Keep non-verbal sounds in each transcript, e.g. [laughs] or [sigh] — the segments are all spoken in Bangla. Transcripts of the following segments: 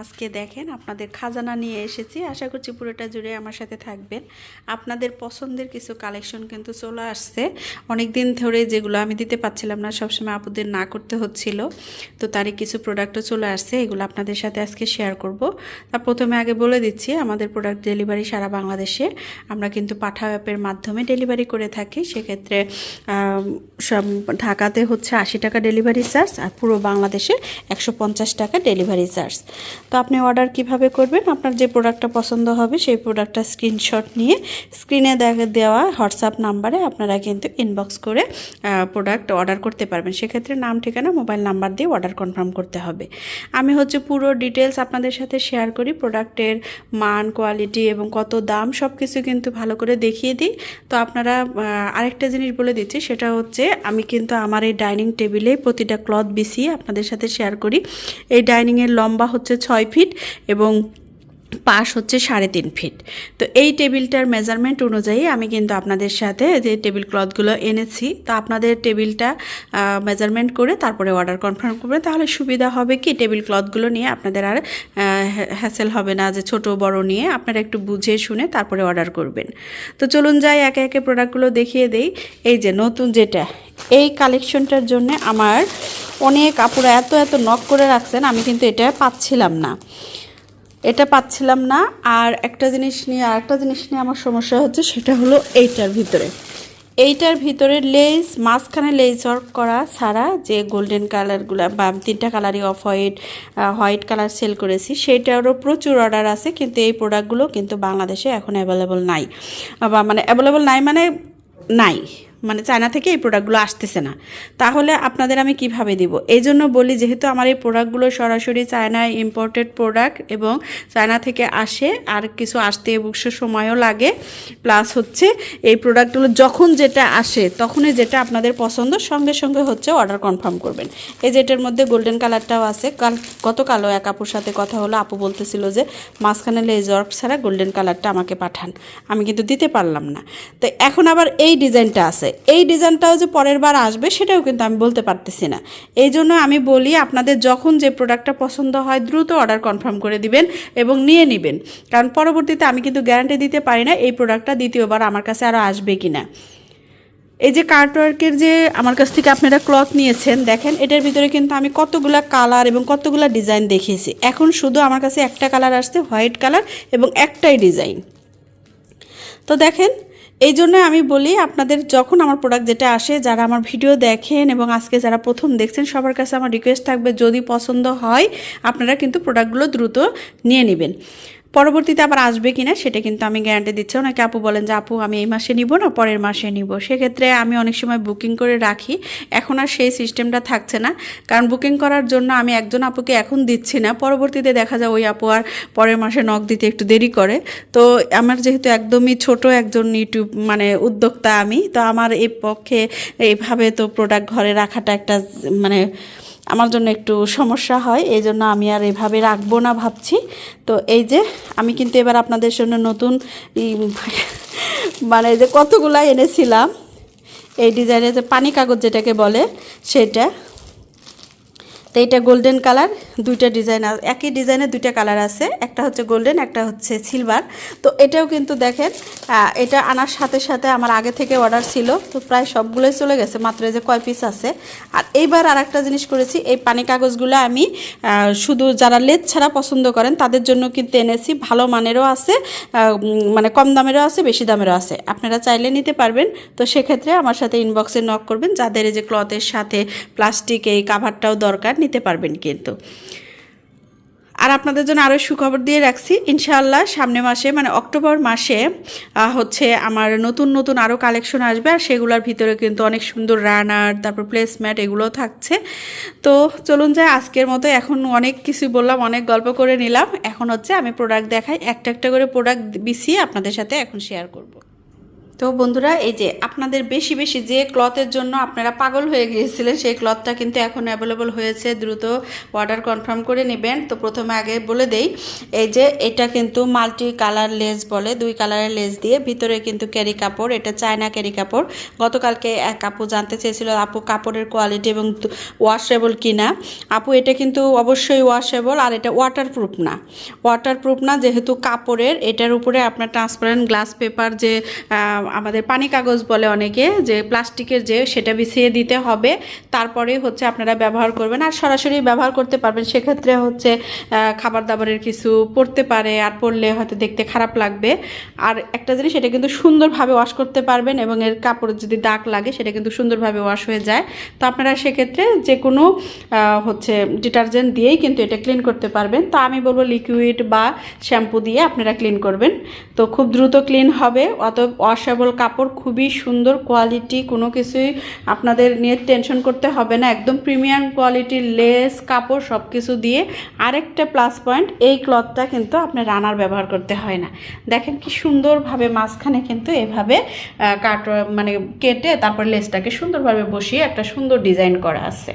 আজকে দেখেন আপনাদের খাজানা নিয়ে এসেছি। আশা করছি পুরোটা জুড়ে আমার সাথে থাকবেন। আপনাদের পছন্দের কিছু কালেকশন কিন্তু চলে আসছে। অনেক দিন ধরে যেগুলো আমি দিতে পারছিলাম না, সবসময় আপুদের না করতে হচ্ছিল। তো তারই কিছু প্রোডাক্টও চলে আসছে, এগুলো আপনাদের সাথে আজকে শেয়ার করব। তা প্রথমে আগে বলে দিচ্ছি, আমাদের প্রোডাক্ট ডেলিভারি সারা বাংলাদেশে। আমরা কিন্তু পাঠা অ্যাপের মাধ্যমে ডেলিভারি করে থাকি। সেক্ষেত্রে সব ঢাকাতে হচ্ছে আশি টাকা ডেলিভারি চার্জ আর পুরো বাংলাদেশে একশো পঞ্চাশ টাকা ডেলিভারি চার্জ তো আপনি অর্ডার কীভাবে করবেন? আপনার যে প্রোডাক্টটা পছন্দ হবে সেই প্রোডাক্টটা স্ক্রিনশট নিয়ে স্ক্রিনে দেওয়া হোয়াটসঅ্যাপ নাম্বারে আপনারা কিন্তু ইনবক্স করে প্রোডাক্ট অর্ডার করতে পারবেন। সেক্ষেত্রে নাম, ঠিকানা মোবাইল নাম্বার দিয়ে অর্ডার কনফার্ম করতে হবে। আমি হচ্ছে পুরো ডিটেলস আপনাদের সাথে শেয়ার করি প্রোডাক্টের মান কোয়ালিটি এবং কত দাম সব কিছু কিন্তু ভালো করে দেখিয়ে দিই। তো আপনারা আরেকটা জিনিস বলে দিচ্ছি, সেটা হচ্ছে আমি কিন্তু আমার এই ডাইনিং টেবিলে প্রতিটা ক্লথ বিছিয়ে আপনাদের সাথে শেয়ার করি। এই ডাইনিংয়ের লম্বা হচ্ছে ছয় ফিট এবং পাশ হচ্ছে সাড়ে তিন ফিট। তো এই টেবিলটার মেজারমেন্ট অনুযায়ী আমি কিন্তু আপনাদের সাথে যে টেবিল ক্লথগুলো এনেছি, তো আপনাদের টেবিলটা মেজারমেন্ট করে তারপরে অর্ডার কনফার্ম করবেন। তাহলে সুবিধা হবে কি? টেবিল ক্লথগুলো নিয়ে আপনাদের আর হ্যাসেল হবে না যে ছোট, বড় নিয়ে। আপনারা একটু বুঝে শুনে তারপরে অর্ডার করবেন। তো চলুন যাই, একে একে প্রোডাক্টগুলো দেখিয়ে দেই। এই যে নতুন যেটা, এই কালেকশনটার জন্য আমার অনেক আপুরা এত এত নক করে রাখছেন, আমি কিন্তু এটা পাচ্ছিলাম না। এটা পাচ্ছিলাম না। আর একটা জিনিস নিয়ে, আর একটা জিনিস নিয়ে আমার সমস্যা হচ্ছে, সেটা হলো এইটার ভিতরে। এইটার ভিতরে লেস মাঝখানে লেস ওয়ার্ক করা ছাড়া যে গোল্ডেন কালারগুলো বা তিনটা কালারই off white white colour sale করেছি, সেটারও প্রচুর অর্ডার আছে, কিন্তু এই প্রোডাক্টগুলো কিন্তু বাংলাদেশে এখন অ্যাভেলেবল নাই। বা মানে অ্যাভেলেবল নাই মানে নাই। মানে চায়না থেকে এই প্রোডাক্টগুলো আসতেছে না। তাহলে আপনাদের আমি কীভাবে দিব? এই জন্য বলি, যেহেতু আমার এই প্রোডাক্টগুলো সরাসরি চায়নায় ইম্পোর্টেড প্রোডাক্ট এবং চায়না থেকে আসে, আর কিছু আসতে অবশ্য সময়ও লাগে প্লাস হচ্ছে এই প্রোডাক্টগুলো যখন যেটা আসে, তখনই যেটা আপনাদের পছন্দ, সঙ্গে সঙ্গে হচ্ছে অর্ডার কনফার্ম করবেন। এই যেটার মধ্যে গোল্ডেন কালারটাও আছে। কাল গতকালও এক আপুর সাথে কথা হলো, আপু বলতেছিল যে, মাঝখানে লেজ ছাড়া গোল্ডেন কালারটা আমাকে পাঠান। আমি কিন্তু দিতে পারলাম না। তো এখন আবার এই ডিজাইনটা আছে। এই ডিজাইনটাও যে পরের বার আসবে সেটাও কিন্তু আমি বলতে পারতেছি না। এই জন্য আমি বলি, আপনাদের যখন যে প্রোডাক্টটা পছন্দ হয়, দ্রুত অর্ডার কনফার্ম করে দিবেন এবং নিয়ে নেবেন। কারণ পরবর্তীতে আমি কিন্তু গ্যারান্টি দিতে পারি না এই প্রোডাক্টটা দ্বিতীয়বার আমার কাছে আরও আসবে কি না এই যে কার্টওয়ার্কের যে আমার কাছ থেকে আপনারা ক্লথ নিয়েছেন, দেখেন এটার ভিতরে কিন্তু আমি কতগুলা কালার এবং কতগুলা ডিজাইন দেখিয়েছি। এখন শুধু আমার কাছে একটা কালার আসছে হোয়াইট কালার এবং একটাই ডিজাইন তো দেখেন এই জন্য আমি বলি, আপনাদের যখন আমার প্রোডাক্ট যেটা আসে, যারা আমার ভিডিও দেখেন এবং আজকে যারা প্রথম দেখছেন, সবার কাছে আমার রিকোয়েস্ট থাকবে, যদি পছন্দ হয়, আপনারা কিন্তু প্রোডাক্টগুলো দ্রুত নিয়ে নেবেন। পরবর্তীতে আবার আসবে কিনা সেটা কিন্তু আমি গ্যারান্টি দিচ্ছি। ওনাকে আপু বলেন যে, আপু, আমি এই মাসে নিব না, পরের মাসে নিব। সেক্ষেত্রে আমি অনেক সময় বুকিং করে রাখি। এখন আর সেই সিস্টেমটা থাকছে না। কারণ বুকিং করার জন্য আমি একজন আপুকে এখন দিচ্ছি না। পরবর্তীতে দেখা যায় ওই আপু আর পরের মাসে নখ দিতে একটু দেরি করে। তো আমার যেহেতু একদমই ছোট একজন ইউটিউব মানে উদ্যোক্তা আমি, তো আমার এই পক্ষে এইভাবে তো প্রোডাক্ট ঘরে রাখাটা একটা মানে আমার জন্য একটু সমস্যা হয়, এই জন্য আমি আর এভাবে রাখব না ভাবছি। তো এই যে, আমি কিন্তু এবার আপনাদের জন্য নতুন মানে যে কতগুলা এনেছিলাম, এই ডিজাইনের যে পানি কাগজ যেটাকে বলে, সেটা তো এটা গোল্ডেন কালার দুইটা ডিজাইন একই ডিজাইনের দুইটা কালার আছে। একটা হচ্ছে গোল্ডেন একটা হচ্ছে সিলভার তো এটাও কিন্তু দেখেন এটা আনার সাথে সাথে আমার আগে থেকে অর্ডার ছিল, তো প্রায় সবগুলোই চলে গেছে, মাত্র যে কয় পিস আছে। আর এইবার আর একটা জিনিস করেছি, এই পানি কাগজগুলো আমি শুধু যারা লেদ ছাড়া পছন্দ করেন, তাদের জন্য কিন্তু এনেছি, ভালো মানেরও আছে মানে কম দামেরও আছে, বেশি দামেরও আছে। আপনারা চাইলে নিতে পারবেন, তো সেক্ষেত্রে আমার সাথে ইনবক্সে নক করবেন, যাদের এই যে ক্লথের সাথে প্লাস্টিক এই কাভারটাও দরকার নিতে পারবেন কিন্তু। আর আপনাদের জন্য আরও সুখবর দিয়ে রাখছি, ইনশাআল্লাহ সামনে মাসে মানে অক্টোবর মাসে হচ্ছে আমার নতুন নতুন আরও কালেকশন আসবে, আর সেগুলোর ভিতরে কিন্তু অনেক সুন্দর রানার, তারপর প্লেসম্যাট এগুলো থাকছে। তো চলুন যাই, আজকের মতো এখন অনেক কিছু বললাম, অনেক গল্প করে নিলাম। এখন হচ্ছে আমি প্রোডাক্ট দেখাই, একটা একটা করে প্রোডাক্ট বিছিয়ে আপনাদের সাথে এখন শেয়ার করব। তো বন্ধুরা, এই যে আপনাদের বেশি বেশি যে ক্লথের জন্য আপনারা পাগল হয়ে গিয়েছিলেন, সেই ক্লথটা কিন্তু এখন অ্যাভেলেবল হয়েছে। দ্রুত অর্ডার কনফার্ম করে নেবেন। তো প্রথমে আগে বলে দেই, এই যে এটা কিন্তু মাল্টি কালার লেস বলে, দুই কালারের লেস দিয়ে। ভিতরে কিন্তু ক্যারি কাপড়, এটা চায়না ক্যারি কাপড়। গতকালকে এক আপু জানতে চেয়েছিল, আপু, কাপড়ের কোয়ালিটি এবং ওয়াশেবল কিনা? আপু, এটা কিন্তু অবশ্যই ওয়াশেবল আর এটা ওয়াটারপ্রুফ না। ওয়াটারপ্রুফ না, যেহেতু কাপড়ের, এটার উপরে আপনার ট্রান্সপারেন্ট গ্লাস পেপার যে আমাদের পানি কাগজ বলে অনেকে যে প্লাস্টিকের যে সেটা বিছিয়ে দিতে হবে। তারপরে হচ্ছে আপনারা ব্যবহার করবেন। আর সরাসরি ব্যবহার করতে পারবেন। সেক্ষেত্রে হচ্ছে খাবার দাবারের কিছু পড়তে পারে। আর পড়লে হয়তো দেখতে খারাপ লাগবে। আর একটা জিনিস সেটা কিন্তু সুন্দরভাবে ওয়াশ করতে পারবেন এবং এর কাপড়ের যদি দাগ লাগে, সেটা কিন্তু সুন্দরভাবে ওয়াশ হয়ে যায়। তো আপনারা সেক্ষেত্রে যে কোনো হচ্ছে ডিটারজেন্ট দিয়েই কিন্তু এটা ক্লিন করতে পারবেন। তো আমি বলব লিকুইড বা শ্যাম্পু দিয়ে আপনারা ক্লিন করবেন। তো খুব দ্রুত ক্লিন হবে। অত ওয়াশেবল কাপড়, খুবই সুন্দর কোয়ালিটি কোনো কিছুই আপনাদের নিয়ে টেনশন করতে হবে না। একদম প্রিমিয়াম কোয়ালিটির লেস কাপড় সব কিছু দিয়ে আরেকটা প্লাস পয়েন্ট এই ক্লথটা কিন্তু আপনার রানার ব্যবহার করতে হয় না। দেখেন কি সুন্দরভাবে মাঝখানে কিন্তু এভাবে কাট মানে কেটে তারপর লেসটাকে সুন্দরভাবে বসিয়ে একটা সুন্দর ডিজাইন করা আছে।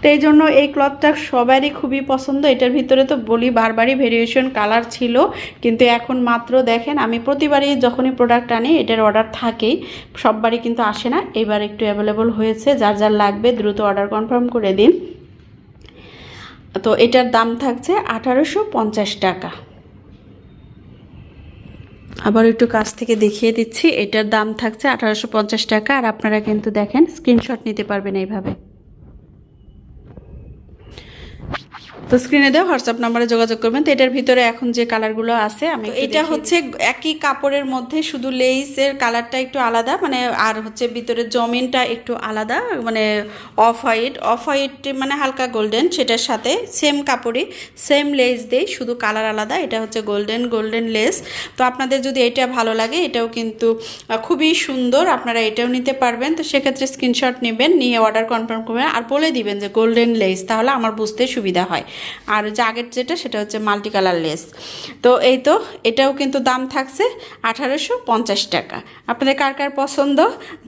তো এই জন্য এই ক্লথটা সবারই খুবই পছন্দ। এটার ভিতরে তো বলি বারবারই ভেরিয়েশন কালার ছিল। কিন্তু এখন মাত্র দেখেন, আমি প্রতিবারই যখনই প্রোডাক্ট আনি, এটার অর্ডার থাকেই। সববারই কিন্তু আসে না। এবার একটু অ্যাভেলেবল হয়েছে, যার যার লাগবে দ্রুত অর্ডার কনফার্ম করে দিন। তো এটার দাম থাকছে আঠারোশো পঞ্চাশ টাকা। আবার একটু কাছ থেকে দেখিয়ে দিচ্ছি। এটার দাম থাকছে আঠারোশো পঞ্চাশ টাকা। আর আপনারা কিন্তু দেখেন স্ক্রিনশট নিতে পারবেন এইভাবে। তো স্ক্রিনে দেওয়া হোয়াটসঅ্যাপ নাম্বারে যোগাযোগ করবেন। তো এটার ভিতরে এখন যে কালারগুলো আছে আমি এটা হচ্ছে একই কাপড়ের মধ্যে শুধু লেইসের কালারটা একটু আলাদা মানে আর হচ্ছে ভিতরে জমিনটা একটু আলাদা মানে অফ হোয়াইট অফ হোয়াইট মানে হালকা গোল্ডেন সেটার সাথে সেম কাপড়ই সেম লেস দেই শুধু কালার আলাদা এটা হচ্ছে গোল্ডেন গোল্ডেন লেস তো আপনাদের যদি এটা ভালো লাগে এটাও কিন্তু খুবই সুন্দর আপনারা এটাও নিতে পারবেন। তো সেক্ষেত্রে স্ক্রিনশট নেবেন নিয়ে অর্ডার কনফার্ম করবেন আর বলে দিবেন যে গোল্ডেন লেস তাহলে আমার বুঝতে সুবিধা হয়। আর যে আগের যেটা, সেটা হচ্ছে মাল্টি কালার লেস তো এই তো, এটাও কিন্তু দাম থাকছে আঠারোশো পঞ্চাশ টাকা। আপনাদের কার কার পছন্দ,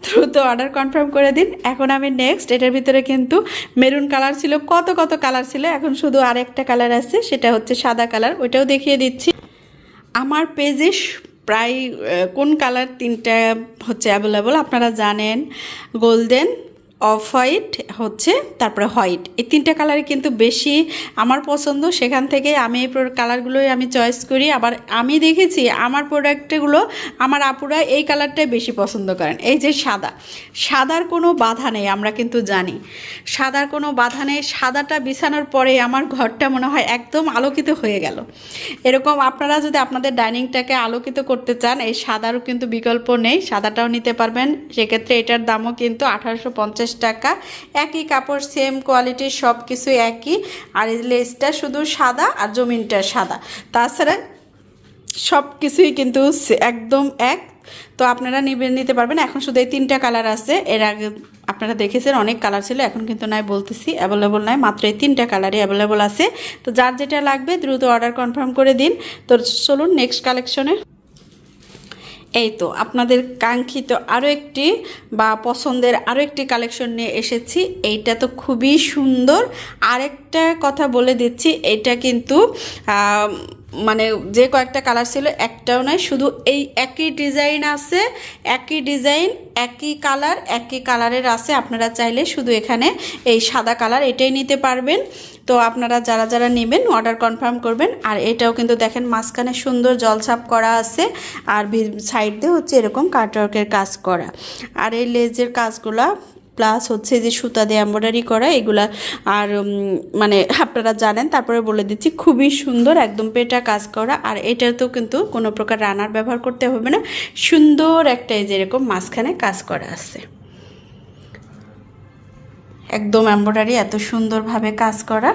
দ্রুত অর্ডার কনফার্ম করে দিন। এখন আমি নেক্সট এটার ভিতরে কিন্তু মেরুন কালার ছিল, কত কত কালার ছিল, এখন শুধু আরেকটা কালার আছে, সেটা হচ্ছে সাদা কালার ওইটাও দেখিয়ে দিচ্ছি। আমার পেজে প্রায় কোন কালার তিনটা হচ্ছে অ্যাভেলেবল আপনারা জানেন। গোল্ডেন অফ হোয়াইট হচ্ছে, তারপরে হোয়াইট। এই তিনটা কালারই কিন্তু বেশি আমার পছন্দ। সেখান থেকে আমি এই কালারগুলোই আমি চয়েস করি। আবার আমি দেখেছি আমার প্রোডাক্টগুলো আমার আপুরা এই কালারটাই বেশি পছন্দ করেন। এই যে সাদা। সাদার কোনো বাধা নেই, আমরা কিন্তু জানি। সাদার কোনো বাধা নেই। সাদাটা বিছানোর পরে আমার ঘরটা মনে হয় একদম আলোকিত হয়ে গেল। এরকম আপনারা যদি আপনাদের ডাইনিংটাকে আলোকিত করতে চান, এই সাদারও কিন্তু বিকল্প নেই। সাদাটাও নিতে পারবেন। সেক্ষেত্রে এটার দামও কিন্তু আঠারোশো পঞ্চাশ টাকা। একই কাপড় সেম কোয়ালিটির সব কিছু একই। আর লেসটা শুধু সাদা আর জমিনটা সাদা। তাছাড়া সব কিছুই কিন্তু একদম এক। তো আপনারা নিবে, নিতে পারবেন। এখন শুধু এই তিনটা কালার আছে। এর আগে আপনারা দেখেছেন, অনেক কালার ছিল। এখন কিন্তু নাই বলতেছি অ্যাভেলেবল নাই। মাত্র এই তিনটা কালারই অ্যাভেলেবল আছে। তো যার যেটা লাগবে, দ্রুত অর্ডার কনফার্ম করে দিন। তো চলুন নেক্সট কালেকশনে এই তো আপনাদের কাঙ্ক্ষিত আরও একটি বা পছন্দের আরও একটি কালেকশন নিয়ে এসেছি। এইটা তো খুবই সুন্দর। আরেকটা কথা বলে দিচ্ছি এটা কিন্তু মানে যে কয়েকটা কালার ছিল, একটাও নয়, শুধু এই একই ডিজাইন আছে, একই ডিজাইন একই কালার একই কালারের আছে। আপনারা চাইলে শুধু এখানে এই সাদা কালার এটাই নিতে পারবেন। তো আপনারা যারা যারা নেবেন অর্ডার কনফার্ম করবেন। আর এটাও কিন্তু দেখেন, মাঝখানে সুন্দর জলছাপ করা আছে। আর সাইড দিয়ে হচ্ছে এরকম কাটওয়ার্কের কাজ করা। আর এই লেজের কাজগুলা প্লাস হচ্ছে যে সুতা দিয়ে এম্ব্রয়ডারি করা, এগুলা আর মানে আপনারা জানেন, তারপরে বলে দিচ্ছি, খুবই সুন্দর, একদম পেটা কাজ করা। আর এটাতেও কিন্তু কোনো প্রকার রানার ব্যবহার করতে হবে না। সুন্দর একটা এই যেরকম মাঝখানে কাজ করা আছে। একদম এম্ব্রয়ডারি এত সুন্দরভাবে কাজ করা।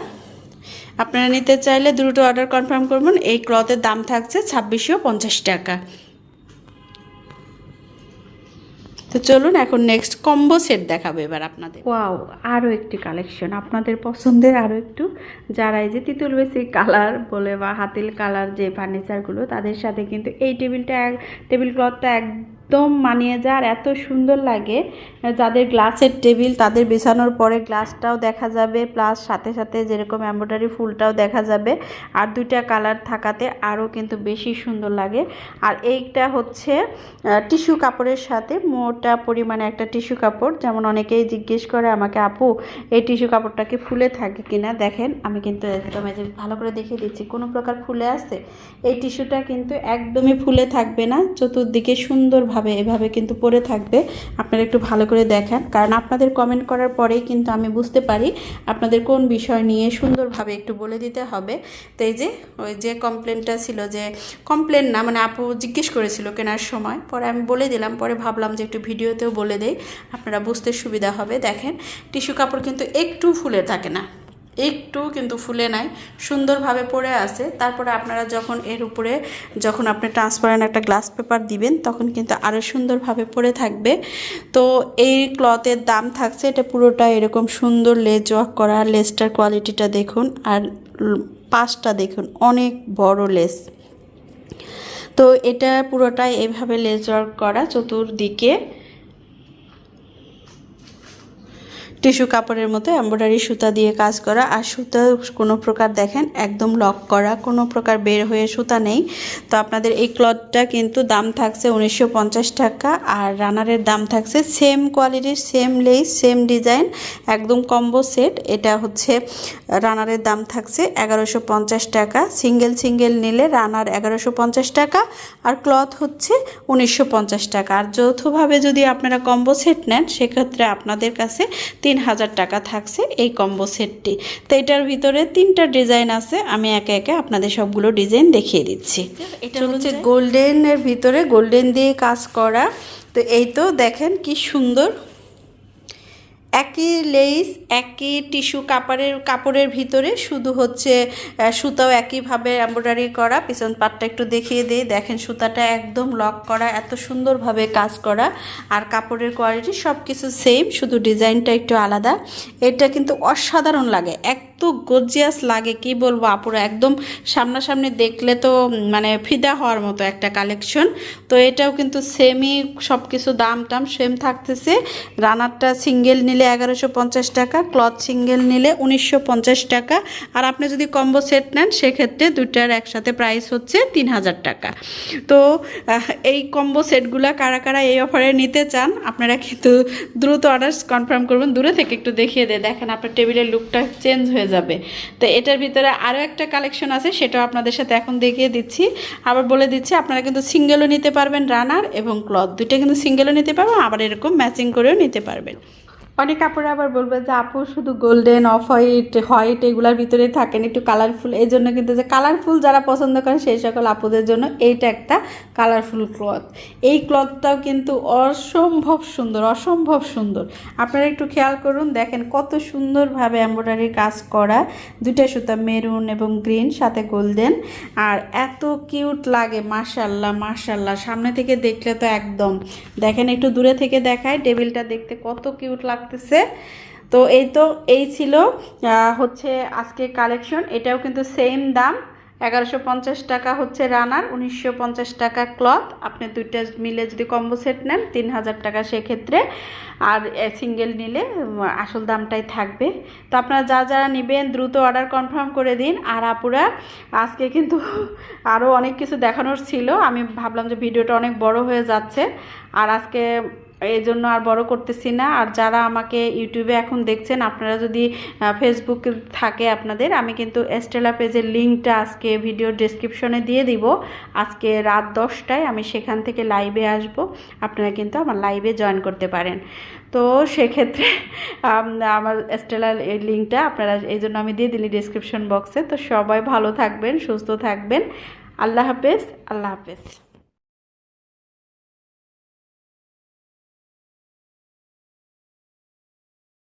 আপনারা নিতে চাইলে দ্রুত অর্ডার কনফার্ম করবেন এই ক্লথের দাম থাকছে ছাব্বিশশো পঞ্চাশ টাকা। তো চলুন এখন নেক্সট কম্বো সেট দেখাবো এবার আপনাদের। ওয়াও আরও একটি কালেকশন আপনাদের পছন্দের আরও একটু। যারা এই যে তিতুল বেশি কালার বলে বা হাতিল কালার যে ফার্নিচারগুলো তাদের সাথে কিন্তু এই টেবিলটা টেবিল ক্লথটা এক একদম মানিয়ে যায়। আর এত সুন্দর লাগে, যাদের গ্লাসের টেবিল তাদের বিছানোর পরে গ্লাসটাও দেখা যাবে, প্লাস সাথে সাথে যেরকম এম্ব্রয়ডারি ফুলটাও দেখা যাবে। আর দুইটা কালার থাকাতে আরও কিন্তু বেশি সুন্দর লাগে। আর এইটা হচ্ছে টিস্যু কাপড়ের সাথে মোটা পরিমাণে একটা টিস্যু কাপড়। যেমন অনেকেই জিজ্ঞেস করে আমাকে, আপু, এই টিস্যু কাপড়টাকে ফুলে থাকে কিনা? দেখেন, আমি কিন্তু একদম যে ভালো করে দেখিয়ে দিচ্ছি, কোনো প্রকার ফুলে আছে? এই টিস্যুটা কিন্তু একদমই ফুলে থাকবে না, চতুর্দিকে সুন্দরভাবে এভাবে কিন্তু পরে থাকবে। আপনারা একটু ভালো করে দেখেন। কারণ আপনাদের কমেন্ট করার পরেই কিন্তু আমি বুঝতে পারি আপনাদের কোন বিষয় নিয়ে সুন্দরভাবে একটু বলে দিতে হবে। তো এই যে, ওই যে কমপ্লেনটা ছিল যে কমপ্লেন না মানে আপু জিজ্ঞেস করেছিল কেনার সময়। পরে আমি বলে দিলাম, পরে ভাবলাম যে একটু ভিডিওতেও বলে দেই। আপনারা বুঝতে সুবিধা হবে। দেখেন, টিস্যু কাপড় কিন্তু একটু ফুলে থাকে না। একটু কিন্তু ফুলে নাই, সুন্দরভাবে পড়ে আছে। তারপরে আপনারা যখন এর উপরে যখন আপনি ট্রান্সপারেন্ট একটা গ্লাস পেপার দিবেন, তখন কিন্তু আরও সুন্দরভাবে পড়ে থাকবে। তো এই ক্লথের দাম থাকছে, এটা পুরোটা এরকম সুন্দর লেজ ওয়ার্ক করা লেসটার কোয়ালিটিটা দেখুন, আর পাশটা দেখুন, অনেক বড় লেস তো এটা পুরোটাই এভাবে লেজ ওয়ার্ক করা, চতুর্দিকে। টিস্যু কাপড়ের মতো এমব্রয়ডারি সুতা দিয়ে কাজ করা, আর সুতা কোনো প্রকার দেখেন, একদম লক করা, কোনো প্রকার বের হয়ে সুতা নেই। তো আপনাদের এই ক্লথটা কিন্তু দাম থাকছে উনিশশো পঞ্চাশ টাকা, আর রানারের দাম থাকছে সেম কোয়ালিটির, সেম লেস সেম ডিজাইন, একদম কম্বো সেট। এটা হচ্ছে, রানারের দাম থাকছে এগারোশো টাকা। সিঙ্গেল সিঙ্গেল নিলে রানার এগারোশো টাকা, আর ক্লথ হচ্ছে উনিশশো পঞ্চাশ টাকা। আর যৌথভাবে যদি আপনারা কম্বো সেট নেন, সেক্ষেত্রে আপনাদের কাছে তিন তিন হাজার টাকা থাকছে এই কম্বো সেটটি তো এটার ভিতরে তিনটা ডিজাইন আছে আমি একে একে আপনাদের সবগুলো ডিজাইন দেখিয়ে দিচ্ছি। এটা হচ্ছে গোল্ডেনের ভিতরে গোল্ডেন দিয়ে কাজ করা। তো এই তো দেখেন কি সুন্দর একই লেস একই টিস্যু কাপড়ের কাপড়ের ভিতরে শুধু হচ্ছে সুতাও একইভাবে এম্ব্রয়ডারি করা। পিছন পাটটা একটু দেখিয়ে দিই। দেখেন, সুতাটা একদম লক করা, এত সুন্দরভাবে কাজ করা। আর কাপড়ের কোয়ালিটি সব কিছু সেম শুধু ডিজাইনটা একটু আলাদা। এটা কিন্তু অসাধারণ লাগে। এক এত গর্জিয়াস লাগে, কি বলব আপুরা? একদম সামনাসামনি দেখলে তো মানে ফিদা হওয়ার মতো একটা কালেকশন তো এটাও কিন্তু সেমই সব কিছু দাম টাম সেম থাকতেছে। রানারটা সিঙ্গেল নিলে এগারোশো পঞ্চাশ টাকা ক্লথ সিঙ্গেল নিলে উনিশশো পঞ্চাশ টাকা। আর আপনি যদি কম্বো সেট নেন, সেক্ষেত্রে দুইটার একসাথে প্রাইস হচ্ছে তিন হাজার টাকা। তো এই কম্বো সেটগুলো কারা কারা এই অফারে নিতে চান, আপনারা কিন্তু দ্রুত অর্ডার কনফার্ম করবেন। দূরে থেকে একটু দেখিয়ে দেয়। দেখেন আপনার টেবিলের লুকটা চেঞ্জ হয়ে হয়ে যাবে। তো এটার ভিতরে আরও একটা কালেকশন আছে, সেটাও আপনাদের সাথে এখন দেখিয়ে দিচ্ছি। আবার বলে দিচ্ছি, আপনারা কিন্তু সিঙ্গেলও নিতে পারবেন রানার এবং ক্লথ দুইটা কিন্তু সিঙ্গেলও নিতে পারবেন, আবার এরকম ম্যাচিং করেও নিতে পারবেন। অনেক কাপড় আবার বলবে যে, আপু, শুধু গোল্ডেন অফ হোয়াইট হোয়াইট এগুলার ভিতরে থাকেন, একটু কালারফুল এই জন্য কিন্তু যে কালারফুল যারা পছন্দ করেন, সেই সকল আপুদের জন্য এইটা একটা কালারফুল ক্লথ এই ক্লথটাও কিন্তু অসম্ভব সুন্দর অসম্ভব সুন্দর। আপনারা একটু খেয়াল করুন, দেখেন কত সুন্দরভাবে এম্ব্রয়ডারি কাজ করা। দুইটা সুতা মেরুন এবং গ্রিন সাথে গোল্ডেন আর এত কিউট লাগে মাশাল্লাহ মাশাল্লাহ সামনে থেকে দেখলে তো একদম। দেখেন একটু দূরে থেকে দেখায়, টেবিলটা দেখতে কত কিউট লাগে লাগতেছে। তো এই তো, এই ছিল হচ্ছে আজকে কালেকশন এটাও কিন্তু সেম দাম। এগারোশো পঞ্চাশ টাকা হচ্ছে রানার উনিশশো পঞ্চাশ টাকা ক্লথ আপনি দুইটা মিলে যদি কম্বো সেট নেন তিন হাজার টাকা সেক্ষেত্রে। আর সিঙ্গেল নিলে আসল দামটাই থাকবে। তো আপনারা যা যারা নেবেন, দ্রুত অর্ডার কনফার্ম করে দিন। আর আপুরা, আজকে কিন্তু [laughs] আরও অনেক কিছু দেখানোর ছিল। আমি ভাবলাম যে ভিডিওটা অনেক বড় হয়ে যাচ্ছে। আর আজকে এই জন্য আর বড় করতেছি না। আর যারা আমাকে ইউটিউবে এখন দেখছেন, আপনারা যদি ফেসবুক থাকে আপনাদের, আমি কিন্তু এস্টেলা পেজের লিঙ্কটা আজকে ভিডিও ডিসক্রিপশনে দিয়ে দিব। আজকে রাত দশটায় আমি সেখান থেকে লাইভে আসব। আপনারা কিন্তু আমার লাইভে জয়েন করতে পারেন। তো সেক্ষেত্রে আমার এস্টেলার এই লিঙ্কটা আপনারা এই জন্য আমি দিয়ে দিলি ডিসক্রিপশন বক্সে তো সবাই ভালো থাকবেন, সুস্থ থাকবেন। আল্লাহ হাফেজ আল্লাহ হাফেজ।